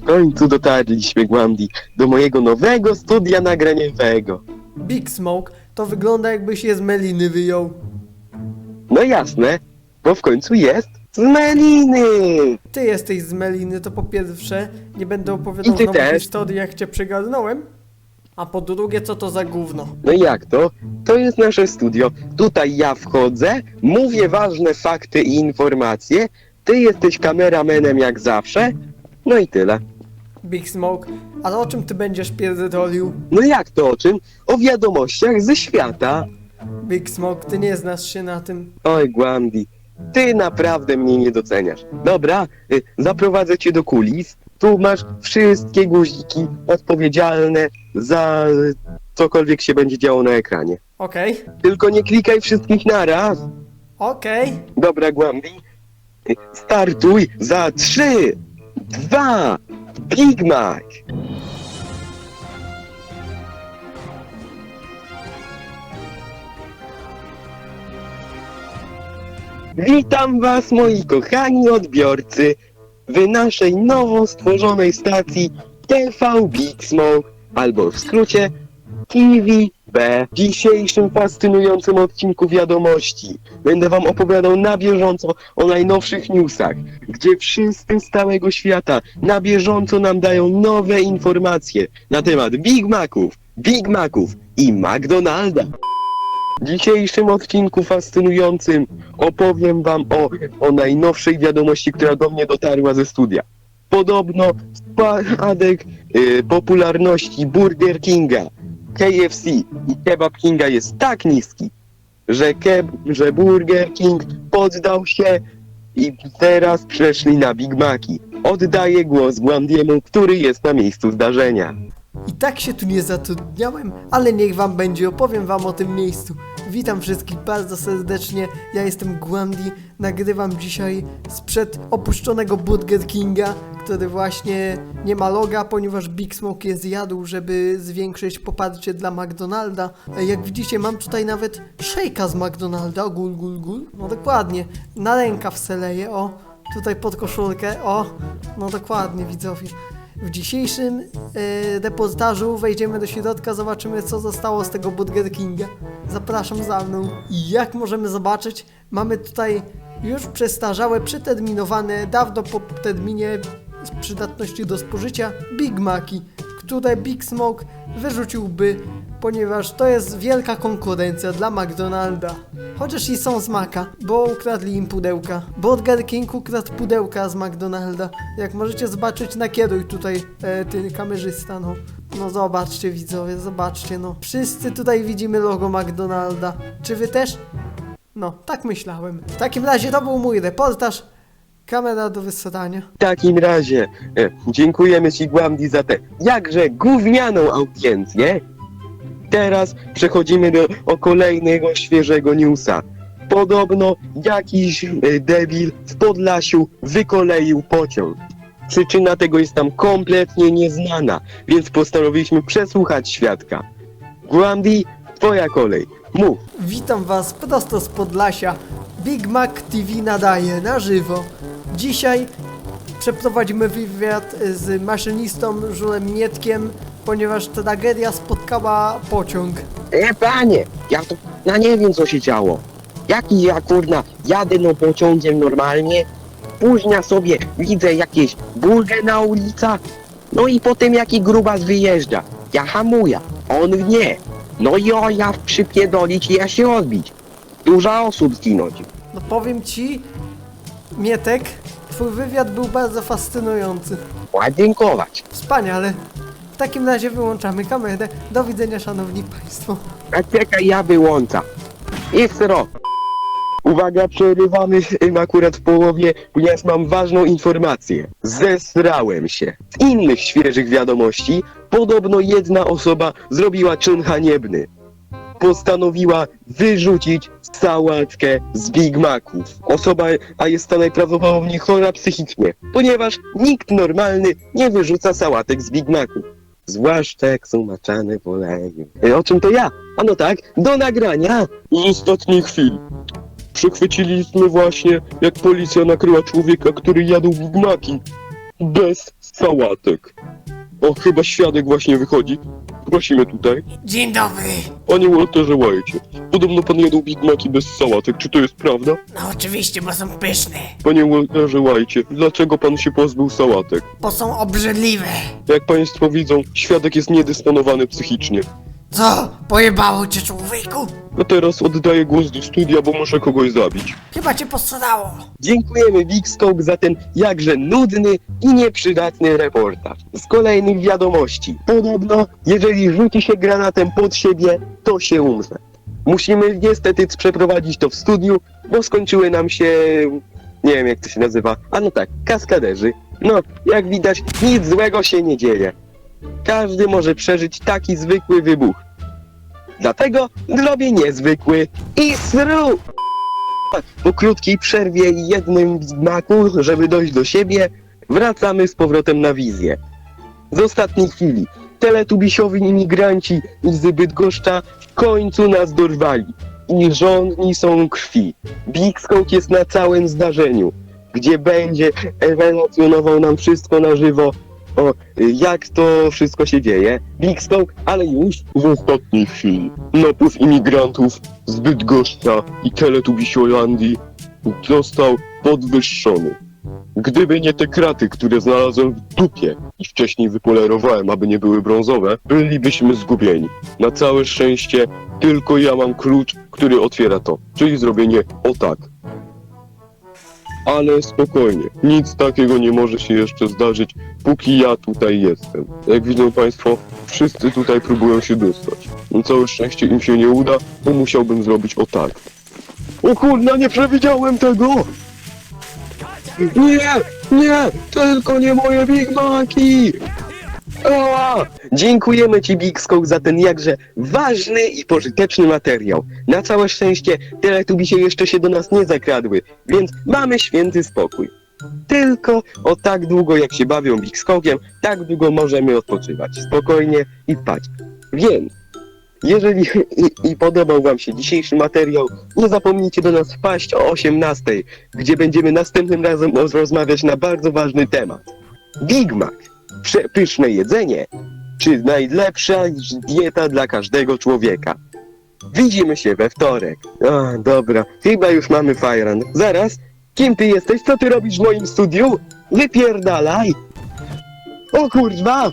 W końcu dotarliśmy, Głandi, do mojego nowego studia nagraniowego. Big Smoke to wygląda jakbyś je z meliny wyjął. No jasne, bo w końcu jest z Meliny. Ty jesteś z meliny, to po pierwsze nie będę opowiadał I ty też. historii jak cię przygarnąłem. A po drugie co to za gówno? No jak to? To jest nasze studio. Tutaj ja wchodzę, mówię ważne fakty i informacje, ty jesteś kameramenem jak zawsze, no i tyle. Big Smoke, ale o czym ty będziesz pierdolił? No jak to o czym? O wiadomościach ze świata. Big Smoke, ty nie znasz się na tym. Oj, Głandi, ty naprawdę mnie nie doceniasz. Dobra, y, zaprowadzę cię do kulis. Tu masz wszystkie guziki odpowiedzialne za y, cokolwiek się będzie działo na ekranie. Okej, Tylko nie klikaj wszystkich naraz. okej. Dobra, Głandi, y, startuj za trzy, dwa, Big Mac. Witam Was, moi kochani odbiorcy, w naszej nowo stworzonej stacji TV Big Smoke, albo w skrócie TVB. W dzisiejszym fascynującym odcinku wiadomości będę Wam opowiadał na bieżąco o najnowszych newsach, gdzie wszyscy z całego świata na bieżąco nam dają nowe informacje na temat Big Maców, Big Maców i McDonalda. W dzisiejszym odcinku fascynującym opowiem wam o, o najnowszej wiadomości, która do mnie dotarła ze studia. Podobno spadek y, popularności Burger Kinga, KFC i Kebab Kinga jest tak niski, że, keb, że Burger King poddał się i teraz przeszli na Big Maci. Oddaję głos Głandiemu, który jest na miejscu zdarzenia. I tak się tu nie zatrudniałem, ale niech wam będzie, opowiem wam o tym miejscu. Witam wszystkich bardzo serdecznie, ja jestem Gwandi, nagrywam dzisiaj sprzed opuszczonego Burger Kinga, który właśnie nie ma loga, ponieważ Big Smoke je zjadł, żeby zwiększyć poparcie dla McDonalda. E, Jak widzicie, mam tutaj nawet szejka z McDonalda, gul, gul, gul. No dokładnie, na rękaw se leję, o, tutaj pod koszulkę, o, no dokładnie widzowie. W dzisiejszym reportażu wejdziemy do środka, zobaczymy co zostało z tego Burger Kinga. Zapraszam za mną. I jak możemy zobaczyć, mamy tutaj już przestarzałe, przeterminowane, dawno po terminie przydatności do spożycia Big Maci, które Big Smoke wyrzuciłby, ponieważ to jest wielka konkurencja dla McDonalda. Chociaż i są z Maca, bo ukradli im pudełka. Burger King ukradł pudełka z McDonalda. Jak możecie zobaczyć, nakieruj tutaj e, ty kamerzysta, no. No zobaczcie widzowie, zobaczcie, no. Wszyscy tutaj widzimy logo McDonalda. Czy wy też? No, tak myślałem. W takim razie to był mój reportaż. Kamera do wysadzania. W takim razie e, dziękujemy Ci Głamdi za tę jakże gównianą audiencję. Teraz przechodzimy do o kolejnego świeżego newsa. Podobno jakiś e, debil w Podlasiu wykoleił pociąg. Przyczyna tego jest nam kompletnie nieznana, więc postanowiliśmy przesłuchać świadka. Głamdi, twoja kolej. Mów. Witam Was prosto z Podlasia. Big Mac TV nadaje na żywo. Dzisiaj przeprowadzimy wywiad z maszynistą Żulem Mietkiem, ponieważ tragedia spotkała pociąg. E, panie, ja to, ja nie wiem co się działo. Jaki ja kurna, jadę no pociągiem normalnie, później sobie widzę jakieś burgę na ulicach, no i potem jaki grubas wyjeżdża. Ja hamuję, on nie. No i o, ja przypierdolić i ja się odbić. Dużo osób zginąć. No powiem Ci, Mietek, Twój wywiad był bardzo fascynujący. Ładnienkować. Wspaniale. W takim razie wyłączamy kamerę. Do widzenia, Szanowni Państwo. A czekaj, ja wyłączam. Jest rok. Uwaga, przerywamy im akurat w połowie, ponieważ mam ważną informację. Zesrałem się. Z innych świeżych wiadomości, podobno jedna osoba zrobiła czyn haniebny. Postanowiła wyrzucić sałatkę z Big Maców. Osoba, a jest ta najprawdopodobniej chora psychicznie, ponieważ nikt normalny nie wyrzuca sałatek z Big Maców. Zwłaszcza jak są maczane w oleju. E, O czym to ja? A no tak, do nagrania! I ostatniej chwili. Przechwyciliśmy właśnie, jak policja nakryła człowieka, który jadł Big Maci. Bez sałatek. O, chyba świadek właśnie wychodzi. Prosimy tutaj. Dzień dobry. Panie Walterze White, podobno pan jadł Big Maci bez sałatek, czy to jest prawda? No oczywiście, bo są pyszne. Panie Walterze White, dlaczego pan się pozbył sałatek? Bo są obrzydliwe. Jak państwo widzą, świadek jest niedysponowany psychicznie. Co? Pojebało cię człowieku? A teraz oddaję głos do studia, bo muszę kogoś zabić. Chyba cię posadało. Dziękujemy Big Scope za ten jakże nudny i nieprzydatny reportaż. Z kolejnych wiadomości. Podobno, jeżeli rzuci się granatem pod siebie, to się umrze. Musimy niestety przeprowadzić to w studiu, bo skończyły nam się... Nie wiem jak to się nazywa. A no tak, kaskaderzy. No, jak widać, nic złego się nie dzieje. Każdy może przeżyć taki zwykły wybuch. Dlatego zrobię niezwykły i sru! Po krótkiej przerwie i jednym znaku, żeby dojść do siebie, wracamy z powrotem na wizję. Z ostatniej chwili teletubisiowi imigranci z Bydgoszcza w końcu nas dorwali i żądni są krwi. Big Scout jest na całym zdarzeniu, gdzie będzie relacjonował nam wszystko na żywo, o jak to wszystko się dzieje. Big Scout, ale już w ostatniej chwili. Napływ imigrantów z Bydgoszcza i Teletubisiolandii został podwyższony. Gdyby nie te kraty, które znalazłem w dupie i wcześniej wypolerowałem, aby nie były brązowe, bylibyśmy zgubieni. Na całe szczęście tylko ja mam klucz, który otwiera to, czyli zrobienie o tak. Ale spokojnie, nic takiego nie może się jeszcze zdarzyć, póki ja tutaj jestem. Jak widzą Państwo, wszyscy tutaj próbują się dostać. Na całe szczęście im się nie uda, to musiałbym zrobić o tak. O kurna, nie przewidziałem tego! Nie, nie, tylko nie moje Big Maki! Ała! Dziękujemy Ci, Big za ten jakże ważny i pożyteczny materiał. Na całe szczęście teletubisie jeszcze się do nas nie zakradły, więc mamy święty spokój. Tylko o tak długo jak się bawią Big Scope'iem, tak długo możemy odpoczywać. Spokojnie i spać. Więc, jeżeli i, i podobał Wam się dzisiejszy materiał, nie zapomnijcie do nas wpaść o 18, gdzie będziemy następnym razem rozmawiać na bardzo ważny temat. Big Mac. Przepyszne jedzenie, czy najlepsza dieta dla każdego człowieka. Widzimy się we wtorek. A, dobra, chyba już mamy fajran. Zaraz, kim ty jesteś? Co ty robisz w moim studiu? Wypierdalaj! O kurwa,